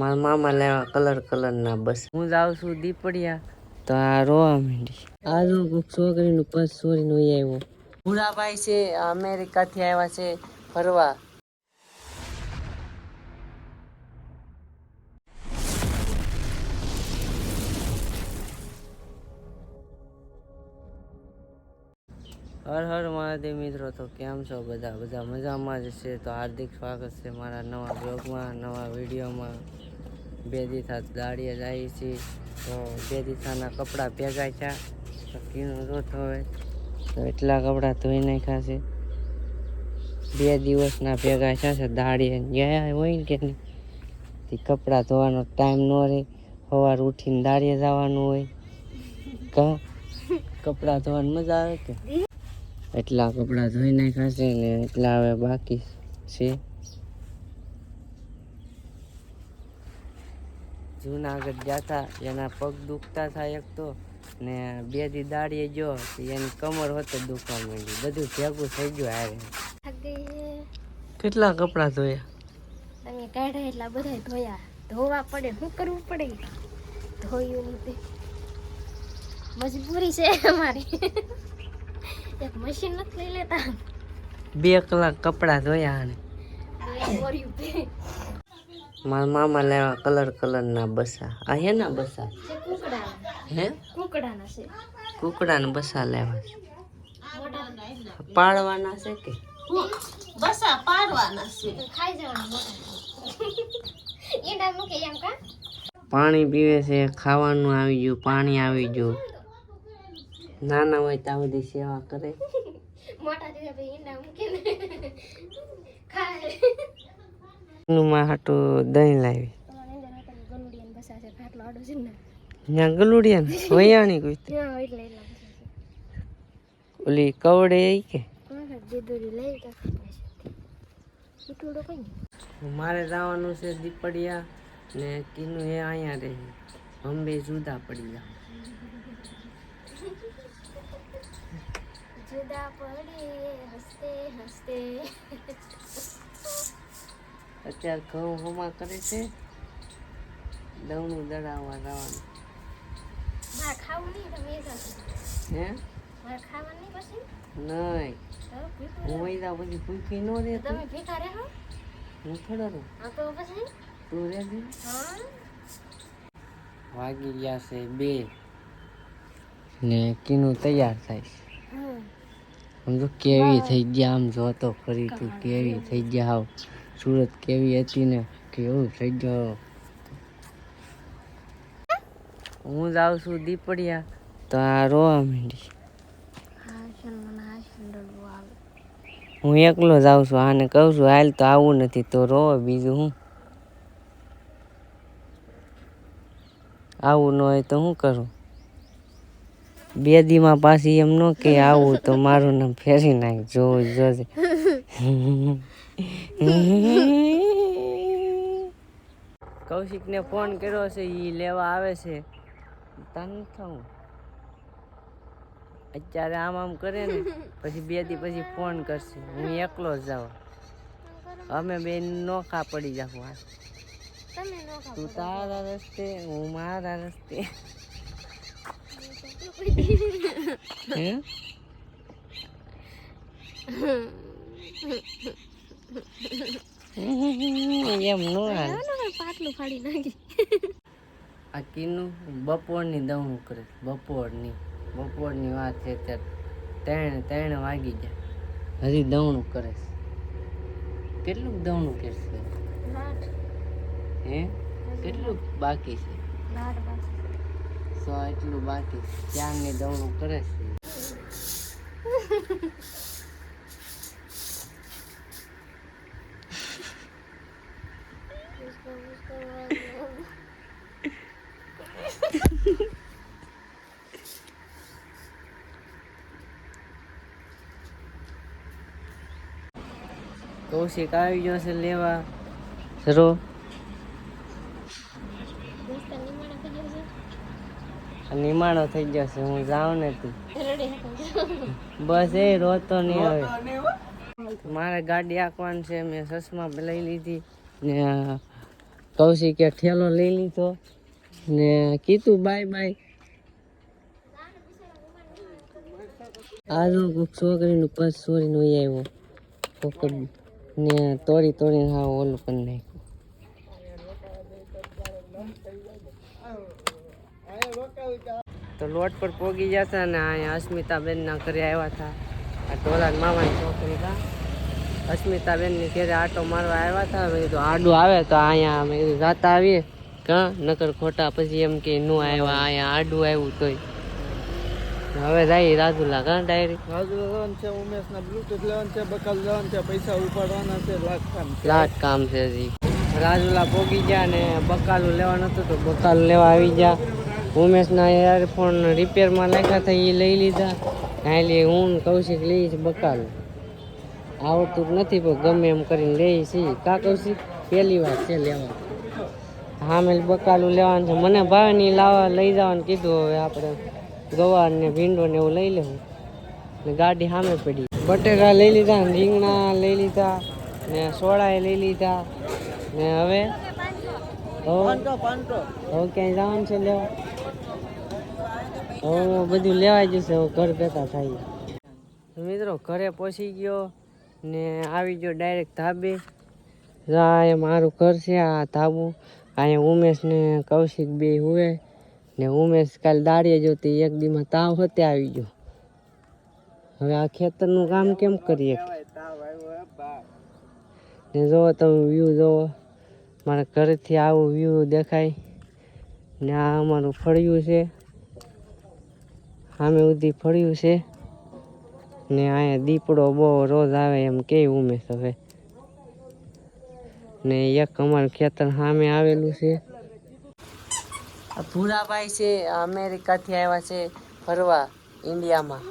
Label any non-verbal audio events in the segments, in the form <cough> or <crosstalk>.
મારા મામા લેવા કલર કલર ના બસ. હું જાઉં છું દીપડિયા, તો આ રોવા માંડી. આ જો છોકરીનું પર્સ ચોરીને વહી આવ્યો ભૂરાભાઈ છે, અમેરિકાથી આવ્યા છે, ફરવા. હર હર મહાદેવ મિત્રો, તો કેમ છો બધા? બધા મજામાં જ છે, તો હાર્દિક સ્વાગત છે મારા નવા બ્લોગમાં નવા વિડીયોમાં. બે દીથા દાડીએ જાય છીએ તો બે દીથાના કપડાં ભેગા તો કીનો રોતો હોય તો એટલા કપડાં ધોઈ નાખ્યા છે. બે દિવસના ભેગા છે છે. દાડીએ ગયા હોય ને કે નહીં? કપડાં ધોવાનો ટાઈમ ન રહે. સવાર ઉઠીને દાડીએ જવાનું હોય. કા? કપડાં ધોવાની મજા આવે કે? એટલા કપડાં ધોઈ નાખ્યા છે ને એટલા હવે બાકી છે. જુનાગઢ જતા એના પગ દુખતા થાય એક તો. ને બે દી દાડીએ જો એની કમર હોતે દુખવા માંડી. બધું ભેગું થઈ ગયું હારે. કેટલા કપડાં ધોયા? તમે કાઢ્યા એટલા બધા ધોયા. ધોવા પડે શું કરવું પડે? ધોયું નહીં મજબૂરી છે અમારી. એક મશીન નથી લઈ લેતા. બે કલાક કપડાં ધોયા અને બોર્યું તે મારા મામા લેવા કલર કલર ના બસા. આ હે ના બસા? હે? કુકડાના છે. કુકડાના બસા લેવા છે. પાડવાના છે કે? બસા પાડવાના છે. ખાઈ જવાના <laughs> ઈંડા મૂકે એમ કા? પાણી પીવે છે ખાવાનું આવી ગયું પાણી આવી ગયું. નાના હોય ત્યાં બધી સેવા કરે. <laughs> મોટા થયા પછી ઈંડા મૂકે ને ખાય એનું માં હાટું દહીં લાવી. ને ગલુડિયા ને કોઈ ઓલી કવડે મારે જવાનું છે દીપડિયા ને કીનું એ અહીંયા રહે અંબે જુદા પડી ગયા જુદા પડે, હસતે હસતે. અત્યારે ઘઉં હોમા કરે છે. દવનું દડાવવા જવાનું. નહીં. હે? વૈદા પછી ભૂખી ન રહે. હું થોડો રહું? તો રહે વાગી ગયા છે બે. ને કીનું તૈયાર થાય છે. સમજો કેવી થઈ ગયા આમ જોતો ફરી તું કેવી થઈ ગયા હાવ સુરત કેવી હતી ને કેવું થઈ ગયો? હું જાઉં છું દીપડિયા તો આ રોવા માંડી. હા એકલો જાઉં છું આને કહું છું હાલ તો આવું નથી તો રોવે બીજું હું? આવું ન હોય તો શું કરું? બે દીમાં પાછી એમ ન કે આવું તો મારું નામ ફેરી નાખ જોવું જોજે <laughs> <laughs> કૌશિકને ફોન કર્યો છે એ લેવા આવે છે. તને થવું અત્યારે આમ આમ કરે ને <laughs> પછી બે દી પછી ફોન કરશે. હું એકલો જ જાઉં. અમે બે નોખા પડી જાવ તમે તું તારા રસ્તે હું મારા રસ્તે. <laughs> હે? એમ નો પાટલું ફાડી નાખી. આ કીનું બપોરની દવણું કરે બપોરની બપોરની વાત છે ત્યારે ત્રણ ત્રણ વાગી ગયા. હજી દવણું કરે છે. કેટલું દવણું કરશે હે? કેટલું બાકી છે? સો એટલું બાકી છે. ચારની દવણું કરે છે? કૌશિક આવી ગયો છે લેવા. સરો નિમાણો થઈ ગયો છે હું જાઉં ને તું છે રડે હતો બસ એ રોતો નહીં હવે. મારે ગાડી આંકવાની છે મેં ચશ્મા લઈ લીધી ને આ કૌશિકે ઠેલો લઈ લીધો ને કીધું, બાય બાય. આ જો છોકરીનું પર્સ ચોરીને વહી આવ્યો. કોક ને તોડી તોડીને હા ઓલું કરી નાખ્યું. તો લોટ પર પોગી જતા ને અહીંયા અસ્મિતાબેનના ઘરે આવ્યા હતા. આ ટોલાન મામાની છોકરી હતા અસ્મિતાબેનની ઘરે આટો મારવા આવ્યા હતા. મેં કીધું આડું આવે તો અહીંયા મેં કીધું જાતા આવીએ. કાં? નકર ખોટા પછી એમ કે નો આવ્યા અહીંયા આડું આવ્યું તોય. હવે જાય રાજુલા કાં ડાયરેક્ટ રાજુ લેવાનું છે ઉમેશ ના બ્લુટૂથ લેવાનું છે બકાલ લેવાનું છે પૈસા ઉપાડવાના છે લાખ કામ છે. લાટ કામ છે હજી. રાજુલા પોગી ગયા ને બકાલું લેવાનું હતું તો બકાલું લેવા આવી ગયા. ઉમેશના ઇયરફોન રિપેરમાં નાખ્યા હતા એ લઈ લીધા. એટલે હું ને કૌશિક લઈ છે બકાલું. આવડતું જ નથી, પણ ગમે એમ કરીને લઈ છીએ કાકર કૌશિક પહેલી વાર છે લેવા. હામે બકાલું લેવાનું છે. મને ભાવે નહીં લાવવા લઈ જવાનું કીધું, હવે આપણે ગવાર ને ભીંડો ને એવું લઈ લેવું. ને ગાડી સામે પડી. બટેકા લઈ લીધા, રીંગણા લઈ લીધા, ને સોળાએ લઈ લીધા, ને હવે હવે ક્યાંય જવાનું છે લેવા? હવે બધું લેવાઈ જશે, હવે ઘર ભેગા થાય. મિત્રો, ઘરે પહોંચી ગયો. ને આવી ગયો ડાયરેક્ટ ધાબે. જા એ મારું ઘર છે, આ ધાબુ. અહીંયા ઉમેશ ને કૌશિક બે હુએ ને ઉમેશ કાલ દાડીએ જોતી એક દીમાં તાવ હતે આવી ગયો. હવે આ ખેતરનું કામ કેમ કરીએ? ને જોવો તમે વ્યૂ જોવો. મારા ઘરેથી આવું વ્યૂ દેખાય. ને આ અમારું ફળિયું છે. સામે સુધી ફળિયું છે. ને અહીંયા દીપડો બહુ રોજ આવે એમ કે ઉમેશ હવે. ને એક અમારું ખેતર સામે આવેલું છે. આ ભૂરાભાઈ છે અમેરિકાથી આવ્યા છે ફરવા ઇન્ડિયામાં.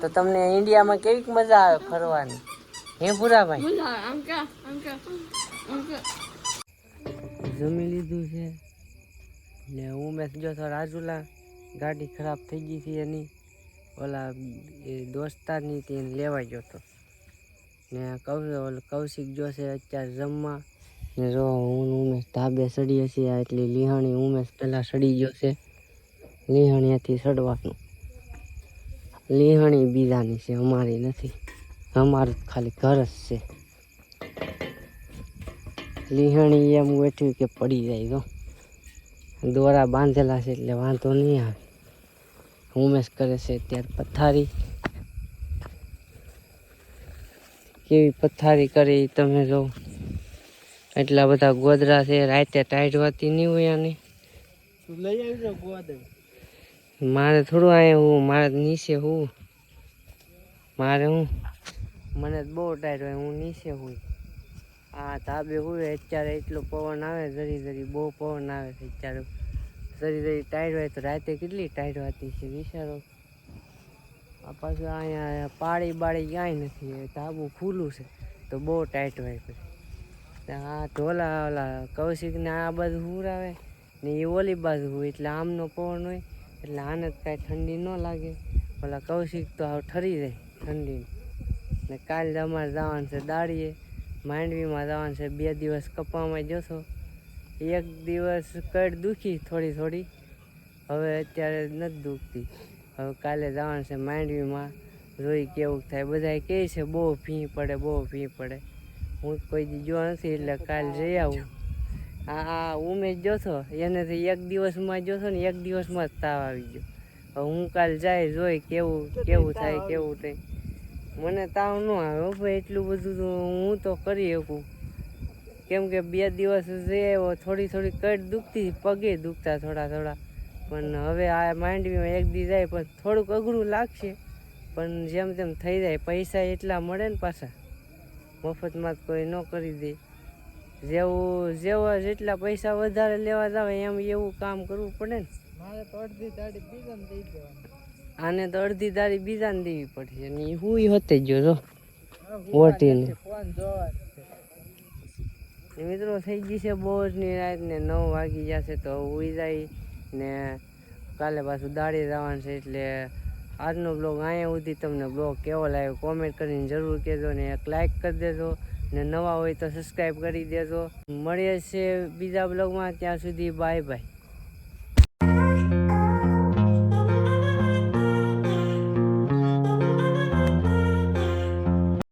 તો તમને ઇન્ડિયામાં કેવી મજા આવે ફરવાની? હે ભૂરાભાઈ જમી લીધું છે. ને ઉમેશ જો તો રાજુલા. ગાડી ખરાબ થઈ ગઈ છે એની. ઓલા, એ દોસ્તારની તેને લેવા ગયો હતો. ને કૌ કૌશિક જોશે અત્યારે જમવા. ને જો હું ઉમેશ ધાબે સડીએ છીએ એટલી લીહાણી ઉમેશ પહેલાં સડી ગયો છે. લીહાણીયાથી સડવાનું લીહાણી બીજાની છે, અમારી નથી. અમારું ખાલી ઘર જ છે. લીહાણી એમ બેઠ્યું કે પડી જાય તો દોરા બાંધેલા છે એટલે વાંધો નહીં આવે. ઉમેશ કરે છે ત્યારે પથારી. કેવી પથારી કરે તમે જો. એટલા બધા ગોદરા છે રાતે ટાઈટ વાતી નહીં હોય આની. લઈ આવજો ગોદર. મારે થોડું અહીંયા હું મારે નીચે હું. મારે હું? મને બહુ ટાઈટ હોય હું નીચે હું. આ ધાબે હોય અત્યારે એટલો પવન આવે જરી જરી બહુ પવન આવે છે અત્યારે. જરી જરી ટાઈટ હોય તો રાતે કેટલી ટાઈટ વાતી છે વિચારો? આ પાછું અહીંયા પાળી બાળી ક્યાંય નથી ધાબું ખુલ્લું છે, તો બહુ ટાઈટ હોય પછી. આ ઢોલા ઓલા કૌશિકને આ બાજુ હુરાવે, ને એ ઓલી બાજુ હોય એટલે આમનો પવન હોય, એટલે આને કાંઈ ઠંડી ન લાગે. ઓલા કૌશિક તો આવું ઠરી જાય ઠંડી ને કાલે અમારે જવાનું છે દાળીએ માંડવીમાં જવાનું છે, બે દિવસ કપામાં જશો એક દિવસ કડ દુખી થોડી થોડી. હવે અત્યારે નથી દુખતી. હવે કાલે જવાનું છે માંડવીમાં. જોઈ કેવું થાય. બધા કહે છે, બહુ ફી પડે, બહુ ફી પડે. હું કોઈ દી જોવા નથી એટલે કાલ જઈ આવું. આ આ ઉમેશ જોશો એનેથી એક દિવસમાં જોશો ને એક દિવસમાં જ તાવ આવી ગયો. હવે હું કાલ જાય જોઈ કેવું કેવું થાય કેવું થાય મને તાવ ન આવે એટલું બધું હું તો કરી શકું. કેમ કે બે દિવસ છે થોડી થોડી કટ દુખતી પગે દુખતા થોડા થોડા. પણ હવે આ માંડવીમાં એક દી જાય પણ થોડુંક અઘરું લાગશે. પણ જેમ તેમ થઈ જાય. પૈસા એટલા મળે ને પાછા. મફતમાં કોઈ ન કરી દે. જેવું જેવા જેટલા પૈસા વધારે લેવા જાવ એમ એવું કામ કરવું પડે ને. મારે તો અડધી દાડી બીજાને દઈ દેવાની. આને તો અડધી દાડી બીજાને દેવી પડશે અને હું હોતે જ જો. જો ઓટીને ફોન જોવા. મિત્રો થઈ ગઈ છે બોરની રાત ને નવ વાગી જશે તો ઉઈ જાય ને કાલે પાછું દાડી જવાનું છે એટલે આજનો બ્લોગ અહીંયા સુધી તમને બ્લોગ કેવો લાગ્યો કોમેન્ટ કરીને જરૂર કહેજો ને એક લાઈક કરી દેજો ને નવા હોય તો સબસ્ક્રાઈબ કરી દેજો. મળીએ છીએ બીજા બ્લોગમાં ત્યાં સુધી બાય બાય